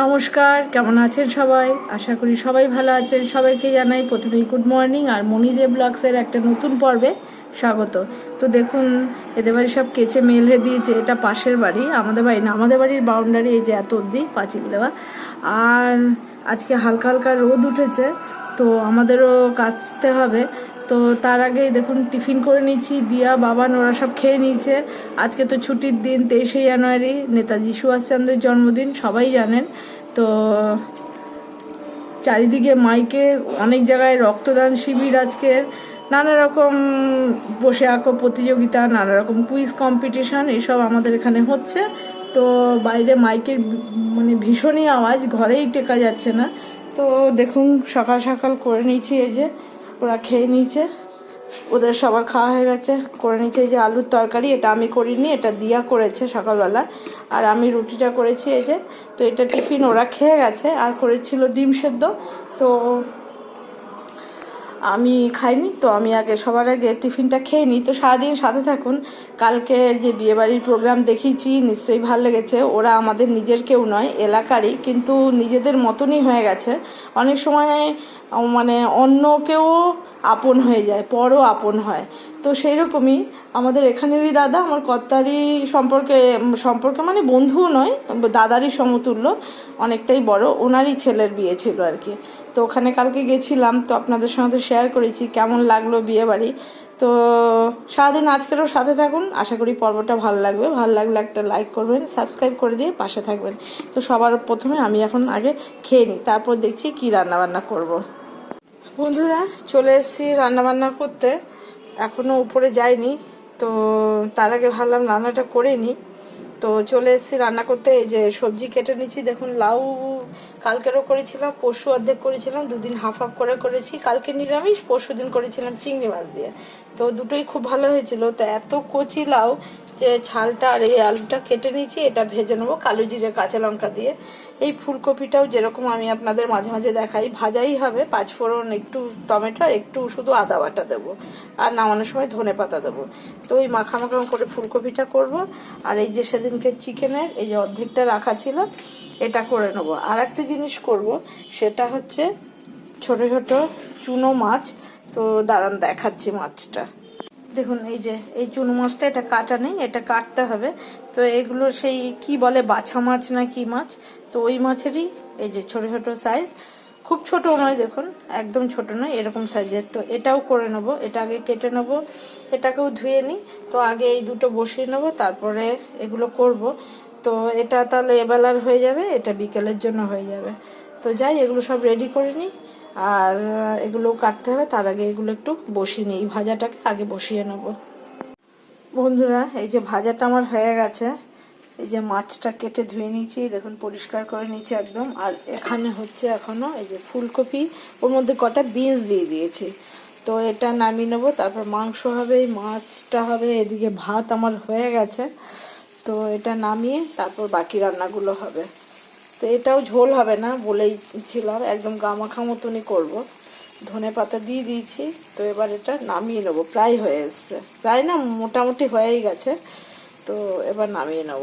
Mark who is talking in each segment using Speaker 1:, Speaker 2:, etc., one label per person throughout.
Speaker 1: নমস্কার, কেমন আছেন সবাই? আশা করি সবাই ভালো আছেন। সবাইকে জানাই প্রথমেই গুড মর্নিং আর মণিদেব ব্লগসের একটা নতুন পর্বে স্বাগত। তো দেখুন, এদের বাড়ি সব কেচে মেলে দিয়েছে। এটা পাশের বাড়ি, আমাদের বাড়ি না, আমাদের বাড়ির বাউন্ডারি এই যে এত অবধি পাঁচিল দেওয়া। আর আজকে হালকা হালকা রোদ উঠেছে, তো আমাদেরও কাচতে হবে। তো তার আগেই দেখুন, টিফিন করে নিয়েছি, দিয়া বাবান ওরা সব খেয়ে নিয়েছে। আজকে তো ছুটির দিন, তেইশে জানুয়ারি, নেতাজি সুভাষচন্দ্রের জন্মদিন, সবাই জানেন। তো চারিদিকে মাইকে অনেক জায়গায় রক্তদান শিবির আজকের নানা রকম বসে আঁকো প্রতিযোগিতা, নানা রকম কুইজ কম্পিটিশন এসব আমাদের এখানে হচ্ছে। তো বাইরে মাইকের মানে ভীষণই আওয়াজ, ঘরেই টেকা যাচ্ছে না। তো দেখুন, সকাল সকাল করে নিয়েছি এই যে ওরা খেয়ে নিয়েছে। ওদের সবার খাওয়া হয়ে গেছে। করে নিয়েছে এই যে আলুর তরকারি, এটা আমি করিনি, এটা দিয়া করেছে সকালবেলা। আর আমি রুটিটা করেছি এই যে, তো এটা টিফিন ওরা খেয়ে গেছে। আর করেছিল ডিম সেদ্ধ, তো আমি খাইনি, তো আমি আগে, সবার আগে টিফিনটা খেয়ে নিই। তো সারাদিন সাথে থাকুন, কালকের যে বিয়েবাড়ির প্রোগ্রাম দেখিয়েছি, নিশ্চয়ই ভালো লেগেছে। ওরা আমাদের নিজের কেউ নয়, এলাকারই, কিন্তু নিজেদের মতনই হয়ে গেছে। অনেক সময় মানে অন্য কেউ আপন হয়ে যায়, পরও আপন হয়। তো সেই রকমই আমাদের এখানেরই দাদা, আমার কর্তারই সম্পর্কে সম্পর্কে মানে বন্ধুও নয়, দাদারই সমতুল্য, অনেকটাই বড়। ওনারই ছেলের বিয়ে ছিল আর কি। তো ওখানে কালকে গেছিলাম, তো আপনাদের সঙ্গে তো শেয়ার করেছি কেমন লাগল বিয়ে বাড়ি তো সারাদিন আজকেরও সাথে থাকুন, আশা করি পর্বটা ভালো লাগবে। ভালো লাগলে একটা লাইক করবেন সাবস্ক্রাইব করে দিয়ে পাশে থাকবেন। তো সবার প্রথমে আমি এখন আগে খেয়ে নিই, তারপর দেখছি কি রান্না বান্না করব। বন্ধুরা, চলে এসেছি রান্নাবান্না করতে। এখনও উপরে যাইনি, তো তার আগে ভাবলাম রান্নাটা করে নিই। তো চলে এসেছি রান্না করতে। এই যে সবজি কেটে নিচ্ছি, দেখুন লাউ কালকেরও করেছিলাম, পরশু অর্ধেক করেছিলাম, দুদিন হাফ হাফ করে করেছি। কালকে নিরামিষ পরশু দিন করেছিলাম চিংড়ি মাছ দিয়ে। তো দুটোই খুব ভালো হয়েছিল। তো এত কচি লাউ যে ছালটা আর এই আলুটা কেটে নিয়েছি, এটা ভেজে নেব কালো জিরে কাঁচা লঙ্কা দিয়ে। এই ফুলকপিটাও যেরকম আমি আপনাদের মাঝে মাঝে দেখাই, ভাজাই হবে পাঁচফোড়ন একটু টমেটো আর একটু শুধু আদা বাটা দেবো। আর নামানোর সময় ধনে পাতা দেবো। তো ওই মাখা মাখা করে ফুলকপিটা করব। আর এই যে সেদিনকে চিকেনের এই যে অর্ধেকটা রাখা ছিল, এটা করে নেব। আর একটা জিনিস করব, সেটা হচ্ছে ছোট ছোটো চুনো মাছ। তো দাঁড়ান দেখাচ্ছি মাছটা। দেখুন, এই যে, এই চুন মাছটা, এটা কাটা নেই, এটা কাটতে হবে। তো এগুলো সেই, কি বলে, বাছা মাছ না কি মাছ? তো ওই মাছেরই, এই যে ছোট ছোট সাইজ খুব ছোট নয়, দেখুন, একদম ছোট নয়, এরকম সাইজের তো এটাও করে নেব, এটা আগে কেটে নেব, এটাকেও ধুয়ে নিই। তো আগে এই দুটো বসিয়ে নেব, তারপরে এগুলো করব। তো এটা তাহলে এবেলার হয়ে যাবে, এটা বিকেলের জন্য হয়ে যাবে। তো যাই, এগুলো সব রেডি করে নিই। আর এগুলো কাটতে হবে, তার আগে এগুলো একটু বসিয়ে নিই। ভাজাটাকে আগে বসিয়ে নেব। বন্ধুরা, এই যে ভাজাটা আমার হয়ে গেছে। এই যে মাছটা কেটে ধুয়ে নিয়েছি, দেখুন, পরিষ্কার করে নিয়েছি একদম। আর এখানে হচ্ছে এখনও এই যে ফুলকপি, ওর মধ্যে কটা বিনস দিয়ে দিয়েছি। তো এটা নামিয়ে নেব, তারপর মাংস হবে, মাছটা হবে, এদিকে ভাত আমার হয়ে গেছে। তো এটা নামিয়ে তারপর বাকি রান্নাগুলো হবে। তো এটাও ঝোল হবে না বলেই ছিলাম একদম গামাখা মতনই করব। ধনে পাতা দিয়ে দিয়েছি, তো এবার এটা নামিয়ে নেব, প্রায় হয়ে এসছে। প্রায় না, মোটামুটি হয়েই গেছে, তো এবার নামিয়ে নেব।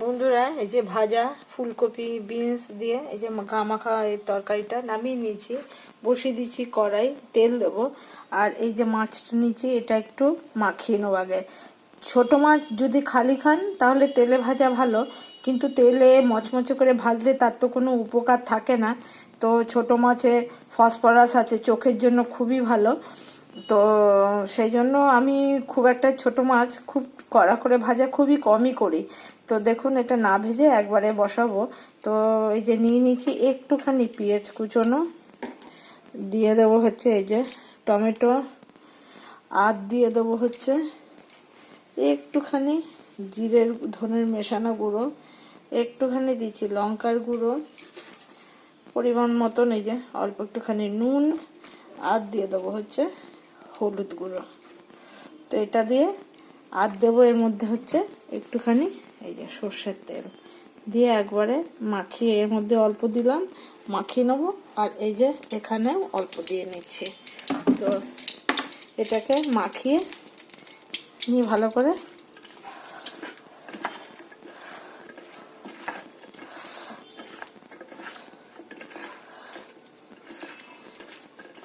Speaker 1: বন্ধুরা, এই যে ভাজা ফুলকপি, বিনস দিয়ে এই যে মাখা এই তরকারিটা নামিয়ে নিয়েছি, বসিয়ে দিচ্ছি কড়াই, তেল দেবো, আর এই যে মাছটা নিয়েছি, এটা একটু মাখিয়ে নেব আগে। ছোট মাছ যদি খালি খান, তাহলে তেলে ভাজা ভালো কিন্তু তেলে মচমচে করে ভাজলে তার তো কোনো উপকার থাকে না। তো ছোট মাছে ফসফরাস আছে, চোখের জন্য খুবই ভালো। তো সেই জন্য আমি খুব একটা ছোট মাছ খুব কড়া করে ভাজা খুবই কমই করি। তো দেখুন এটা না ভেজে একবারে বসাবো। তো এই যে নিয়ে নিয়েছি একটুখানি পেঁয়াজ কুচোনো। দিয়ে দেবো হচ্ছে এই যে টমেটো। আর দিয়ে দেবো হচ্ছে একটুখানি জিরের ধনের মেশানো গুঁড়ো। একটুখানি দিচ্ছি লঙ্কার গুঁড়ো, পরিমাণ মতন এই যে অল্প একটুখানি নুন, আর দিয়ে দেবো হচ্ছে হলুদ গুঁড়ো। তো এটা দিয়ে আর দেবো এর মধ্যে হচ্ছে একটুখানি এই যে সর্ষের তেল। দিয়ে একবারে মাখিয়ে এর মধ্যে অল্প দিলাম, মাখিয়ে নেব, আর এই যে এখানেও অল্প দিয়ে নিচ্ছি। তো এটাকে মাখিয়ে নিয়ে ভালো করে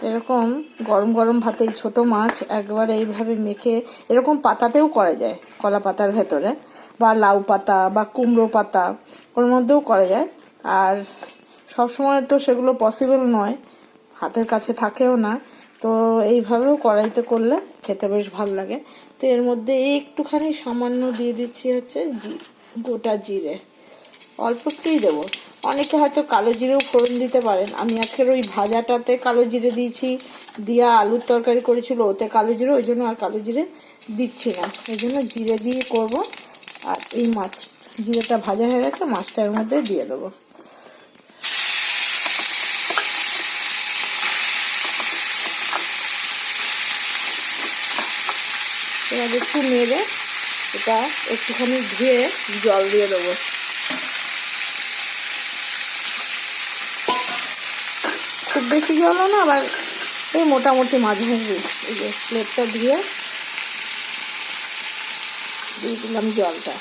Speaker 1: এরকম গরম গরম ভাতে এই ছোটো মাছ একবার এইভাবে মেখে এরকম পাতাতেও করা যায়, কলা পাতার ভেতরে, বা লাউ পাতা, বা কুমড়ো পাতা, ওর মধ্যেও করা যায়। আর সব সময় তো সেগুলো পসিবল নয়, হাতের কাছে থাকেও না। তো এইভাবেও কড়াইতে করলে খেতে বেশ ভালো লাগে। তো এর মধ্যে একটুখানি সামান্য দিয়ে দিচ্ছি হচ্ছে জি, গোটা জিরে। অল্প একটুই দেবো। অনেকে হয়তো কালো জিরেও ফোড়ন দিতে পারেন। আমি আজকের ওই ভাজাটাতে কালো জিরে দিয়েছি, দিয়া আলুর তরকারি করেছিল, ওতে কালো জিরে, ওই জন্য আর কালো জিরে দিচ্ছি না। ওই জন্য জিরে দিয়ে করব। আর এই মাছ, জিরেটা ভাজা হয়ে গেছে, মাছটার মধ্যে দিয়ে দেবো। এবার একটু নেড়ে, এটা একটুখানি ধুয়ে জল দিয়ে দেবো। খুব বেশি জলও না, আবার এই মোটামুটি মাঝামাঝি এই যে প্লেটটা দিয়ে দিয়ে দিলাম জলটা।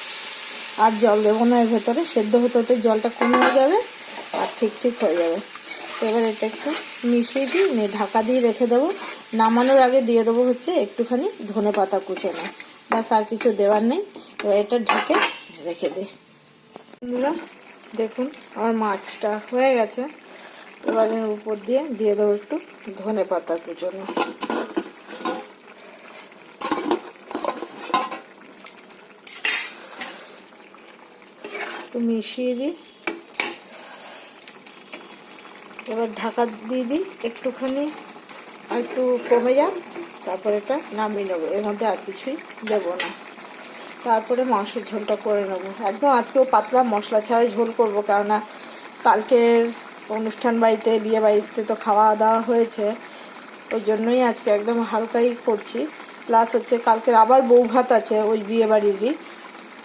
Speaker 1: আর জল দেবো না এর ভেতরে, সেদ্ধ হতে হতে জলটা কমে যাবে আর ঠিক ঠিক হয়ে যাবে। এবার এটা একটু মিশিয়ে দিই, নিয়ে ঢাকা দিয়ে রেখে দেবো। নামানোর আগে দিয়ে দেবো হচ্ছে একটুখানি ধনে পাতা কুচোনো। ব্যাস, আর কিছু দেওয়ার নেই। এবার এটা ঢেকে রেখে দিই। বন্ধুরা, দেখুন, আমার মাছটা হয়ে গেছে। এবার উপর দিয়ে দিয়ে দেবো একটু ধনে পাতা কুচোনো। একটু মিশিয়ে দিই। এবার ঢাকা দিয়ে দিই একটুখানি আর একটু কমে যাক, তারপর এটা নামিয়ে নেব। এর মধ্যে আর কিছুই দেবো না। তারপরে মাংসের ঝোলটা করে নেব। একদম আজকেও পাতলা মশলা ছাড়াই ঝোল করব, কেননা কালকের অনুষ্ঠান বাড়িতে, বিয়ে বাড়িতে তো খাওয়া দাওয়া হয়েছে ওই জন্যই আজকে একদম হালকাই করছি প্লাস হচ্ছে কালকের আবার বউ ভাত আছে ওই বিয়ে বাড়িরই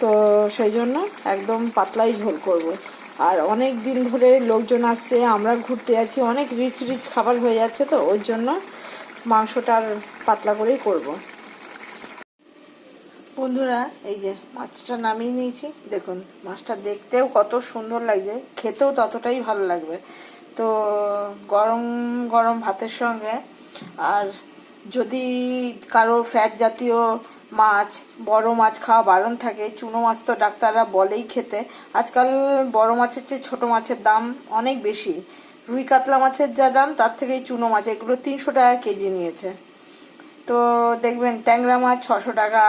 Speaker 1: তো সেই জন্য একদম পাতলাই ঝোল করব। আর অনেক দিন ধরে লোকজন আসছে, আমরা ঘুরতে যাচ্ছি, অনেক রিচ রিচ খাবার হয়ে যাচ্ছে তো, ওই জন্য মাংসটার পাতলা করেই করব। বন্ধুরা, এই যে মাছটা নামিয়ে নিয়েছি। দেখুন, মাছটা দেখতেও কত সুন্দর লাগছে। খেতেও ততটাই ভালো লাগবে। তো গরম গরম ভাতের সঙ্গে আর যদি কারও ফ্যাট জাতীয় মাছ, বড় মাছ খাওয়া বারণ থাকে, চুনো মাছ তো ডাক্তাররা বলেই খেতে। আজকাল বড় মাছের চেয়ে ছোট মাছের দাম অনেক বেশি। রুই কাতলা মাছের যা দাম, তার থেকে এই চুনো মাছ এগুলো তিনশো টাকা কেজি নিয়েছে। তো দেখবেন ট্যাংরা মাছ ছশো টাকা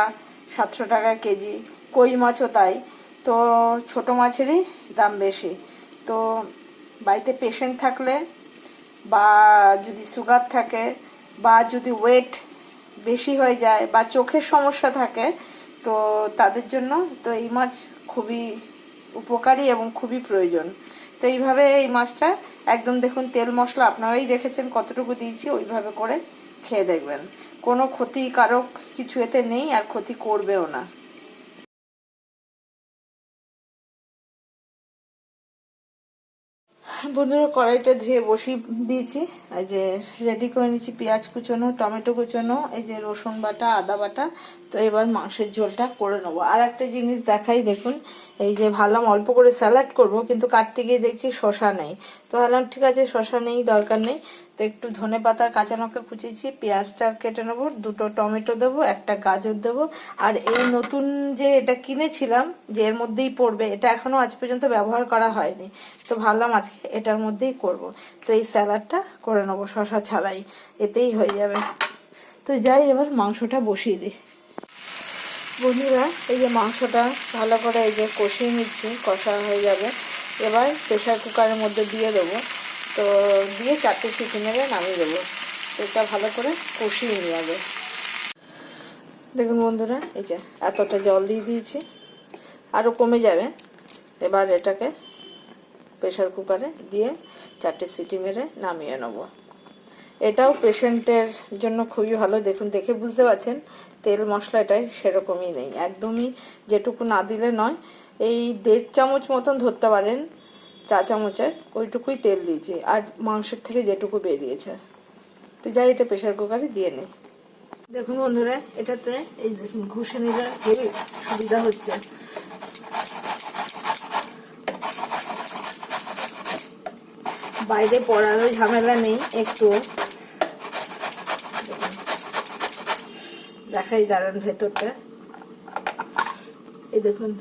Speaker 1: সাতশো টাকা কেজি। কই মাছও তাই। তো ছোট মাছেরই দাম বেশি। তো বাড়িতে পেশেন্ট থাকলে বা যদি সুগার থাকে বা যদি ওয়েট বেশি হয়ে যায় বা চোখের সমস্যা থাকে, তো তাদের জন্য তো এই মাছ খুবই উপকারী এবং খুবই প্রয়োজন। তো এইভাবে এই মাছটা একদম দেখুন তেল মশলা আপনারাই দেখেছেন কতটুকু দিয়েছি, ওইভাবে করে খেয়ে দেখবেন। কোনো ক্ষতিকারক কিছু এতে নেই আর ক্ষতি করবেও না। বন্ধুরা, কড়াইটা ধুয়ে বসিয়ে দিয়েছি। এই যে রেডি করে নিয়েছি পেঁয়াজ কুচোনো, টমেটো কুচোনো, এই যে রসুন বাটা, আদা বাটা। তো এবার মাংসের ঝোলটা করে নেব। আর একটা জিনিস দেখাই, দেখুন, এই যে ভাবলাম অল্প করে স্যালাড করব, কিন্তু কাটতে গিয়ে দেখছি শশা নেই। তো ভাবলাম, ঠিক আছে শশা নেই, দরকার নেই। তো একটু ধনে পাতার কাঁচা লঙ্কা কুচিয়েছি, পেঁয়াজটা কেটে নেব, দুটো টমেটো দেবো, একটা গাজর দেবো। আর এই নতুন যে এটা কিনেছিলাম, যে এর মধ্যেই পড়বে, এটা এখনও আজ পর্যন্ত ব্যবহার করা হয়নি। তো ভাবলাম আজকে এটার মধ্যেই করব। তো এই স্যালাডটা করে নেব শশা ছাড়াই। এতেই হয়ে যাবে। তো যাই, এবার মাংসটা বসিয়ে দিই। বন্ধুরা, এই যে মাংসটা ভালো করে এই যে কষিয়ে নিচ্ছি, কষা হয়ে যাবে। এবার প্রেশার কুকারের মধ্যে দিয়ে দেবো। তো দিয়ে চারটে সিটি মেরে নামিয়ে দেবো। এটা ভালো করে কষিয়ে নিয়ে যাবে দেখুন বন্ধুরা, এই যে এতটা জল দিয়ে দিয়েছি। আরও কমে যাবে। এবার এটাকে প্রেশার কুকারে দিয়ে চারটে সিটি মেরে নামিয়ে নেব। এটাও পেশেন্টের জন্য খুবই ভালো। দেখুন, দেখে বুঝতে পারছেন, তেল মশলা এটাই সেরকমই নেই। একদমই যেটুকু না দিলে নয় এই দেড় চামচ মতন ধরতে পারেন, চা চামচের, ওইটুকুই তেল দিয়েছি, আর মাংসের থেকে যেটুকু বেরিয়েছে। তো যাই, এটা প্রেশার কুকারে দিয়ে নেই। দেখুন বন্ধুরা, এটাতে এই দেখুন, ঘুষে নিলে সুবিধা হচ্ছে। বাইরে পড়ারও ঝামেলা নেই, একটু। দেখাই দাঁড়ান ভেতরটা। এই দেখুন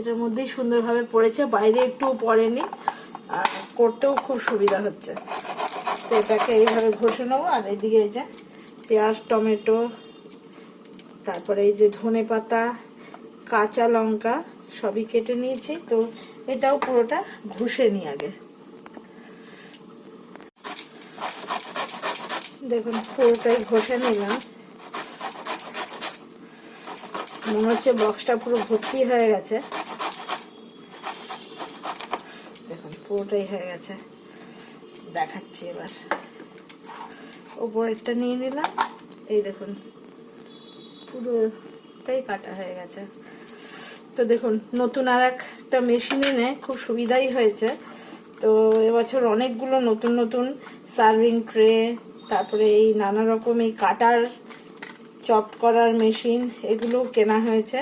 Speaker 1: এটার মধ্যেই সুন্দরভাবে পড়েছে, বাইরে একটু পড়েনি, আর করতেও খুব সুবিধা হচ্ছে। তো এটাকে এইভাবে ঘষে নেব, আর এদিকে এই যে পেঁয়াজ, টমেটো, তারপরে এই যে ধনে পাতা, কাঁচা লঙ্কা সবই কেটে নিয়েছি, তো এটাও পুরোটা ঘষে নিই আগে। দেখুন, পুরোটাই ঘষে নিলাম। মনে হচ্ছে বক্সটা পুরো ভর্তি হয়ে গেছে দেখুন পুরোটাই হয়ে গেছে। দেখাচ্ছি এবার। ওপরেরটা নিয়ে নিলাম। এই দেখুন, পুরোটাই কাটা হয়ে গেছে। তো দেখুন, নতুন আর একটা মেশিন এনে খুব সুবিধাই হয়েছে। তো এবছর অনেকগুলো নতুন নতুন সার্ভিং ট্রে তারপরে এই নানা রকম এই কাটার, চপ করার মেশিন এগুলো কেনা হয়েছে।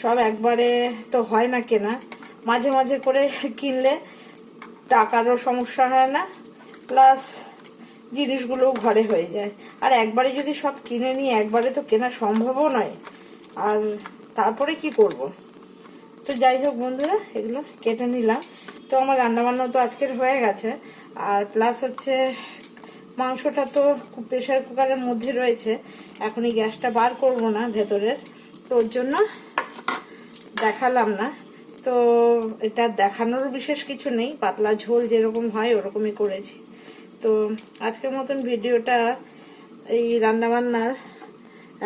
Speaker 1: সব একবারে তো হয় না কেনা। মাঝে মাঝে করে কিনলে টাকারও সমস্যা হয় না প্লাস জিনিসগুলো ঘরে হয়ে যায়। আর একবারে যদি সব কিনে নিই, একবারে তো কেনা সম্ভবও নয়। আর তারপরে কি করব। তো যাই হোক বন্ধুরা, এগুলো কেটে নিলাম। তো আমার রান্নাবান্না তো আজকের হয়ে গেছে। আর প্লাস হচ্ছে মাংসটা তো খুব প্রেশার কুকারের মধ্যে রয়েছে। এখনই গ্যাসটা বার করব না ভেতরের। তো ওর জন্য দেখালাম না। তো এটা দেখানোর বিশেষ কিছু নেই। পাতলা ঝোল যেরকম হয়, ওরকমই করেছি। তো আজকের মতন ভিডিওটা এই রান্নাবান্নার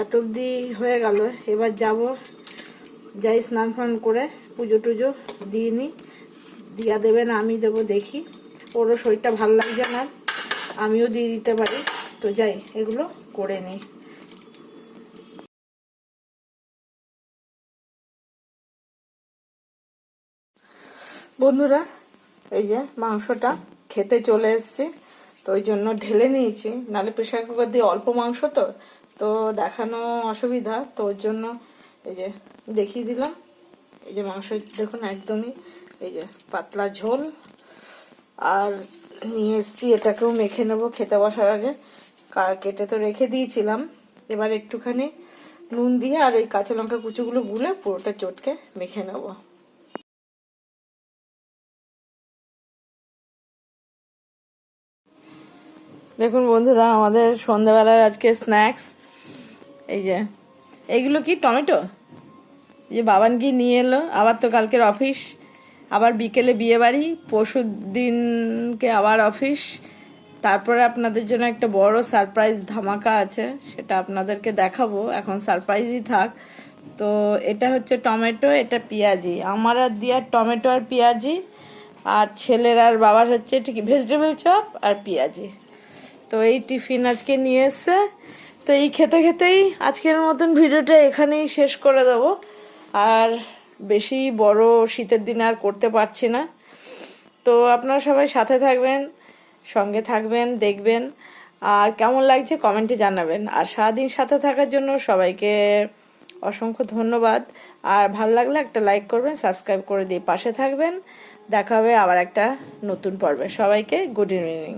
Speaker 1: এত অবধি হয়ে গেল। এবার যাব, যাই স্নান ফান করে পুজো টুজো দিয়ে নিই। দিয়া দেবে না, আমি দেবো দেখি। ওরও শরীরটা ভালো লাগছে না, আমিও দিয়ে দিতে পারি। তো যাই, এগুলো করে নিই। বন্ধুরা, এই যে মাংসটা খেতে চলে এসছে, তো ওই জন্য ঢেলে নিয়েছি। নালে প্রেশার কুকার দিয়ে অল্প মাংস তো তো দেখানো অসুবিধা, তো ওর জন্য এই যে দেখিয়ে দিলাম। এই যে মাংস দেখুন একদমই, এই যে পাতলা ঝোল। আর নিয়ে এসছি, এটাকেও মেখে নেব খেতে বসার আগে। কেটে তো রেখে দিয়েছিলাম। এবার একটুখানি নুন দিয়ে আর ওই কাঁচা লঙ্কা কুচুগুলো গুলে পুরোটা চটকে মেখে নেব। দেখুন বন্ধুরা, আমাদের সন্ধ্যাবেলার আজকে স্ন্যাক্স এই যে এইগুলো কি টমেটো? যে বাবান কি নিয়ে এলো, আবার তো কালকের অফিস আবার বিকেলে বিয়ে বাড়ি পরশু দিনকে আবার অফিস তারপরে আপনাদের জন্য একটা বড় সারপ্রাইজ ধামাকা আছে, সেটা আপনাদেরকে দেখাবো। এখন সারপ্রাইজই থাক। তো এটা হচ্ছে টমেটো, এটা পেঁয়াজি। আমার আর দিয়ার টমেটো আর পেঁয়াজি, আর ছেলের আর বাবার হচ্ছে ঠিক ভেজিটেবল চপ আর পেঁয়াজি। তো এই টিফিন আজকে নিয়ে এসছে। তো এই খেতে খেতেই আজকের মতন ভিডিওটা এখানেই শেষ করে দেব। আর বেশি বড় শীতের দিনে আর করতে পারছি না। তো আপনারা সবাই সাথে থাকবেন, সঙ্গে থাকবেন, দেখবেন। আর কেমন লাগছে কমেন্টে জানাবেন। আর সারাদিন সাথে থাকার জন্য সবাইকে অসংখ্য ধন্যবাদ। আর ভালো লাগলে একটা লাইক করবেন, সাবস্ক্রাইব করে দিয়ে পাশে থাকবেন। দেখা হবে আবার একটা নতুন পর্বে। সবাইকে গুড ইভিনিং।